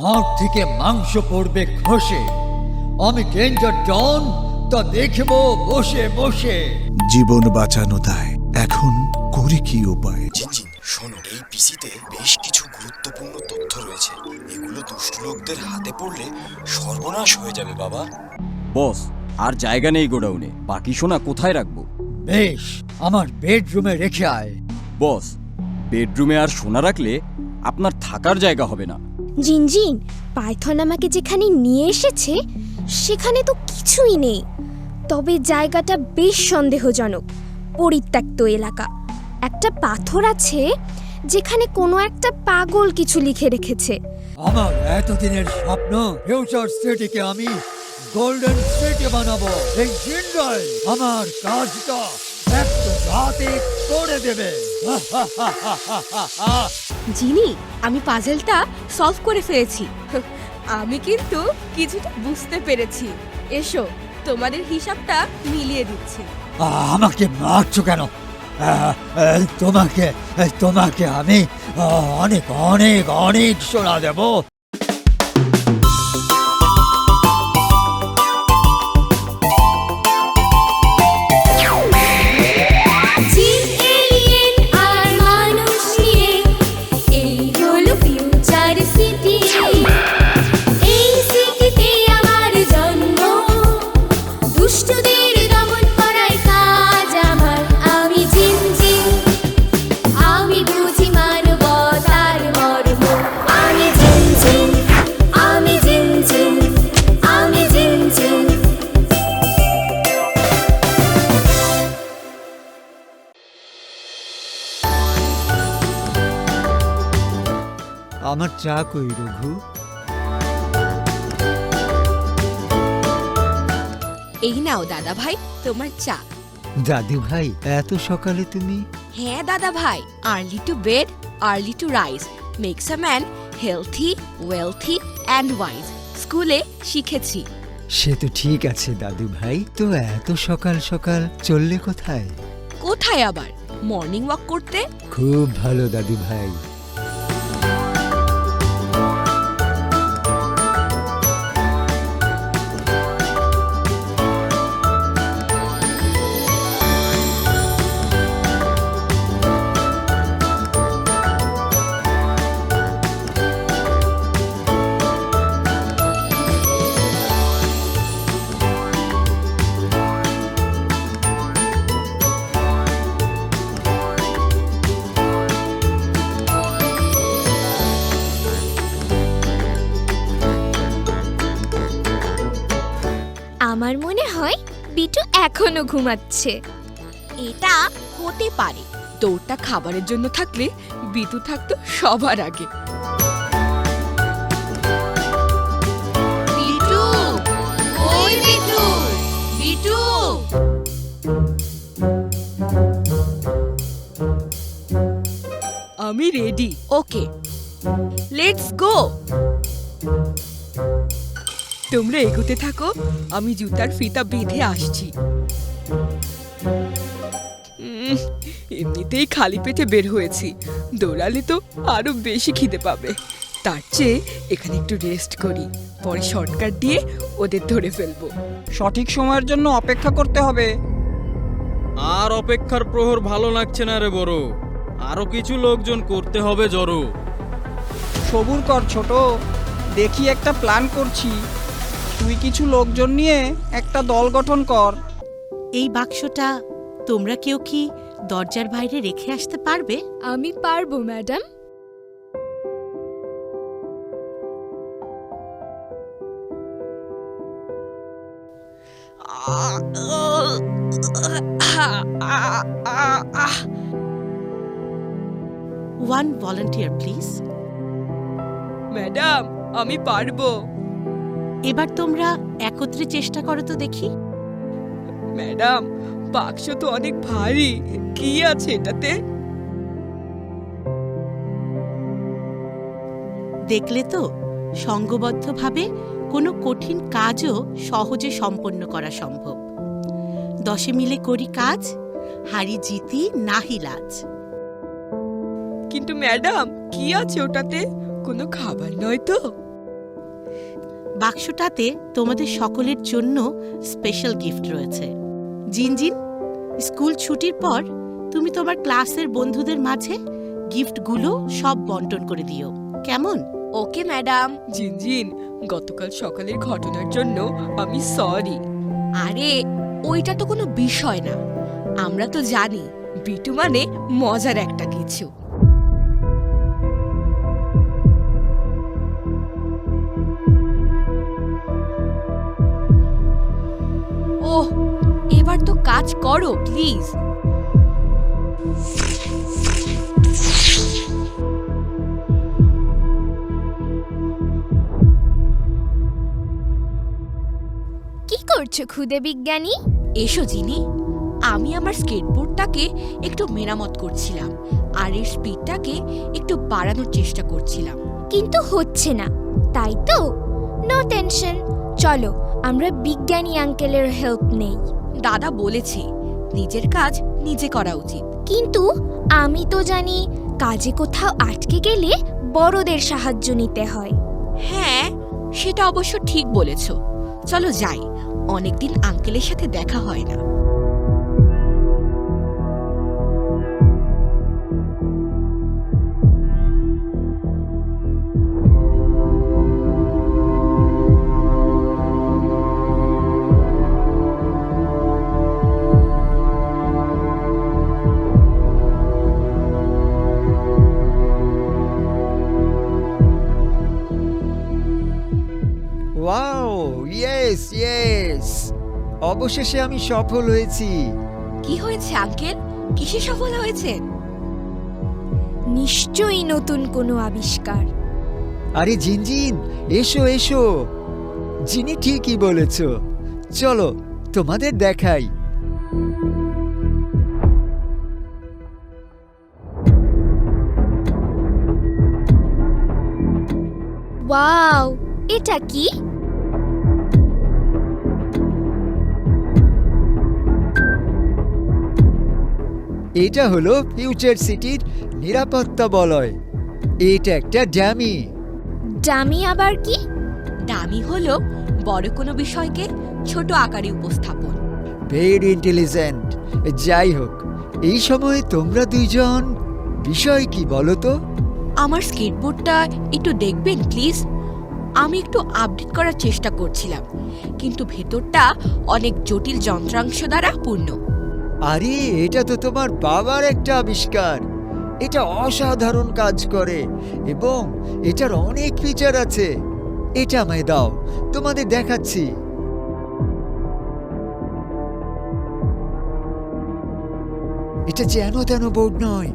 হাড় থেকে মাংস পড়বে খসে আমি ডেঞ্জার ডন তা দেখব বসে বসে। জীবন বাঁচানো দায়। এখন করি কি উপায়? শোনো এই পিসিতে বেশ কিছু গুরুত্বপূর্ণ তথ্য রয়েছে। এগুলো দুষ্ট লোকদের হাতে পড়লে সর্বনাশ হয়ে যাবে বাবা। বস আর জায়গা নেই গোডাউনে। বাকি সোনা কোথায় রাখব? বেশ আমার বেডরুমে রেখে আয়। বস বেডরুমে আর সোনা রাখলে আপনার থাকার জায়গা হবে না। জিনজিন পাইথন আমাকে যেখানে নিয়ে এসেছে, সেখানে তো কিছুই নেই। তবে জায়গাটা বেশ সন্দেহজনক, পরিত্যক্ত এলাকা। একটা পাথর আছে, যেখানে কোনো একটা পাগল কিছু লিখে রেখেছে। আমার এতদিনের স্বপ্ন, ফিউচার সিটিকে আমি গোল্ডেন সিটি বানাবো। এই জিন্দাল আমার কাজটা একটা রাতে করে দেবে। জিনি, আমি পাজেলটা সলভ করে ফেলেছি। আমি কিন্তু কিছুটা বুঝতে পেরেছি। এসো, তোমাদের হিসাবটা মিলিয়ে দিচ্ছি। আমাকে মারছো কেন? তোমাকে তোমাকে আমি অনেক অনেক অনেক সোনা দেবো। আমার চা কই রঘু? এই নাও দাদা ভাই তোমার চা। দাদু ভাই এত সকালে তুমি? হ্যাঁ দাদা ভাই early to bed early to rise makes a man healthy wealthy and wise স্কুলে শিখেছি। সে তো ঠিক আছে দাদু ভাই তো এত সকাল সকাল চললে কোথায়? কোথায় আবার? মর্নিং ওয়াক করতে? খুব ভালো দাদু ভাই আমার মনে হয় বিটু এখনও ঘুমাচ্ছে। এটা হতে পারে। দৌড়টা খাবারের জন্য থাকলে বিতু থাকতো সবার আগে। বিটু বিটু বিটু। আমি রেডি। Okay, let's go. তোমরা এগোতে থাকো আমি জুতার ফিতা বেঁধে আসছি। উম, এমনিতেই খালি পেটে বের হয়েছি। দৌড়ালে তো আরও বেশি খিদে পাবে। তার চেয়ে এখানে একটু রেস্ট করি পরে শর্টকাট দিয়ে ওদের ধরে ফেলব। সঠিক সময়ের জন্য অপেক্ষা করতে হবে। আর অপেক্ষার প্রহর ভালো লাগছে না রে বড়। আরও কিছু লোকজন করতে হবে জড়ো সবুর কর ছোট দেখি একটা প্ল্যান করছি। তুই কিছু লোকজন নিয়ে একটা দল গঠন কর। এই বাক্সটা তোমরা কেউ কি দরজার বাইরে রেখে আসতে পারবে? আমি পারব madam. One volunteer please madam আমি পারব। এবার তোমরা একত্রে চেষ্টা করো তো দেখি। ম্যাডাম বাক্স তো অনেক ভারী। কি আছে এটাতে? দেখলে তো সঙ্গবদ্ধভাবে কোনো কঠিন কাজও সহজে সম্পন্ন করা সম্ভব। দশে মিলে করি কাজ হারি জিতি নাহি লাজ। কিন্তু ম্যাডাম কি আছে ওটাতে? কোনো খাবার নয় তো? বাক্সটাতে তোমাদের সকলের জন্য স্পেশাল গিফট রয়েছে। জিনজিন স্কুল ছুটির পর তুমি তোমার ক্লাসের বন্ধুদের মাঝে গিফটগুলো সব বন্টন করে দিও। কেমন? ওকে ম্যাডাম জিনজিন গতকাল সকালের ঘটনার জন্য আমি সরি আরে ওইটা তো কোনো বিষয় না। আমরা তো জানি বিটু মানে মজার একটা কিছু। কাজ করো প্লিজ কি করছ খুদে বিজ্ঞানী? এসো জিনি। আমি আমার স্কেটবোর্ডটাকে একটু মেরামত করছিলাম আর এর স্পিডটাকে একটু বাড়ানোর চেষ্টা করছিলাম। কিন্তু হচ্ছে না তাই তো? নো টেনশন চলো আমরা বিজ্ঞানী আঙ্কেলের হেল্প নেই। দাদা বলেছে নিজের কাজ নিজে করা উচিত। কিন্তু আমি তো জানি কাজে কোথাও আটকে গেলে বড়দের সাহায্য নিতে হয়। হ্যাঁ সেটা অবশ্য ঠিক বলেছ। চলো যাই অনেকদিন আঙ্কেলের সাথে দেখা হয় না। অবশেষে আমি সফল হয়েছি। কি হয়েছে আঙ্কেল? কিসে সফল হয়েছে? নিশ্চয়ই নতুন কোনো আবিষ্কার। আরে জিনজিন এসো এসো। জিনি ঠিকই বলেছ। চলো তোমাদের দেখাই। ওয়াও এটা কি? এটা হলো ফিউচার সিটির নিরাপত্তা বলয়। এটা একটা ড্যামি। ডামি আবার কি? ডামি হলো বড় কোনো বিষয়কে ছোট আকারে উপস্থাপন। ভেরি ইন্টেলিজেন্ট যাই হোক এই সময় তোমরা দুইজন বিষয় কি বলো তো? আমার স্কেটবোর্ডটা একটু দেখবেন প্লিজ আমি একটু আপডেট করার চেষ্টা করছিলাম কিন্তু ভেতরটা অনেক জটিল যন্ত্রাংশ দ্বারা পূর্ণ। আরে, এটা তো তোমার বাবার একটা আবিষ্কার। এটা অসাধারণ কাজ করে এবং এটার অনেক ফিচার আছে। এটা আমায় দাও, তোমাদের দেখাচ্ছি। এটা যেন তেন বোর্ড নয়,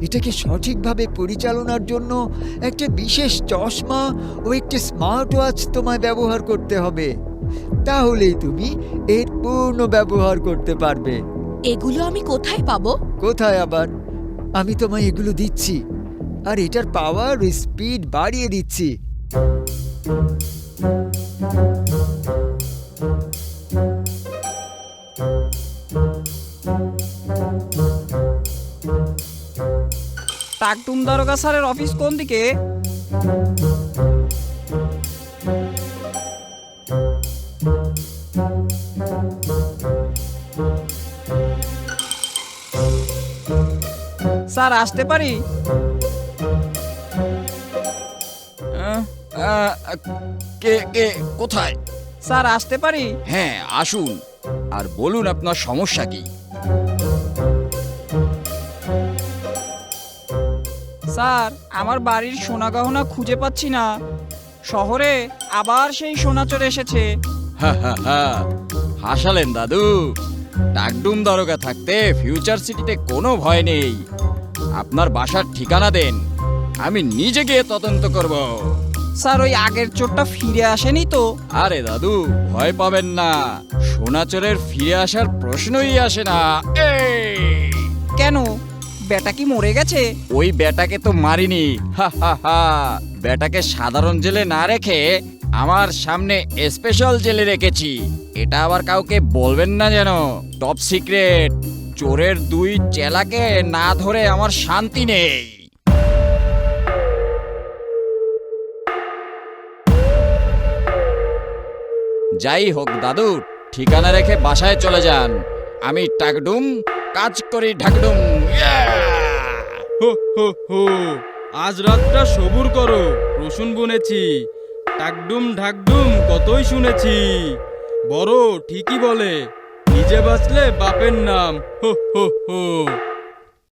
এটাকে সঠিকভাবে পরিচালনার জন্য একটা বিশেষ চশমা ও একটি স্মার্ট ওয়াচ তোমায় ব্যবহার করতে হবে। তাহলেই তুমি এর পূর্ণ ব্যবহার করতে পারবে। এগুলো আমি কোথায় পাবো? কোথায় আবার? আমি তোমায় এগুলো দিচ্ছি। আর এটার পাওয়ার স্পিড বাড়িয়ে দিচ্ছি। টাকটুম দারোগা স্যারের অফিস কোন দিকে? স্যার আসতে পারি? কে কে কোথায়? স্যার আসতে পারি? হ্যাঁ আসুন। আর বলুন আপনার সমস্যা কি? স্যার আমার বাড়ির সোনা গহনা খুঁজে পাচ্ছি না। শহরে আবার সেই সোনা চলে এসেছে। হাসালেন দাদু। ডাকডুম দরগা থাকতে ফিউচার সিটিতে কোনো ভয় নেই। আপনার বাসার ঠিকানা দেন। আমি নিজে গিয়ে তদন্ত করব। স্যার ওই আগের চোরটা ফিরে আসেনি তো। আরে দাদু ভয় পাবেন না। সোনা চোরের ফিরে আসার প্রশ্নই আসে না। এই! কেন? বেটা কি মরে গেছে? ওই বেটাকে তো মারিনি। হা হা হা। বেটাকে সাধারণ জেলে না রেখে আমার সামনে স্পেশাল জেলে রেখেছি। এটা আবার কাউকে বলবেন না যেন। টপ সিক্রেট চোরের দুই চেলাকে না ধরে আমার শান্তি নেই। যাই হোক দাদু, ঠিকানা রেখে বাসায় চলে যান। আমি টাকডুম, কাজ করি ঢাকডুম। হো হো হো। আজ রাতটা সবুর করো, রসুন বুনেছি। টাকডুম, ঢাকডুম, কতই শুনেছি। বড় ঠিকই বলে। নিজে বাঁচলে বাপের নাম। হো হো হো।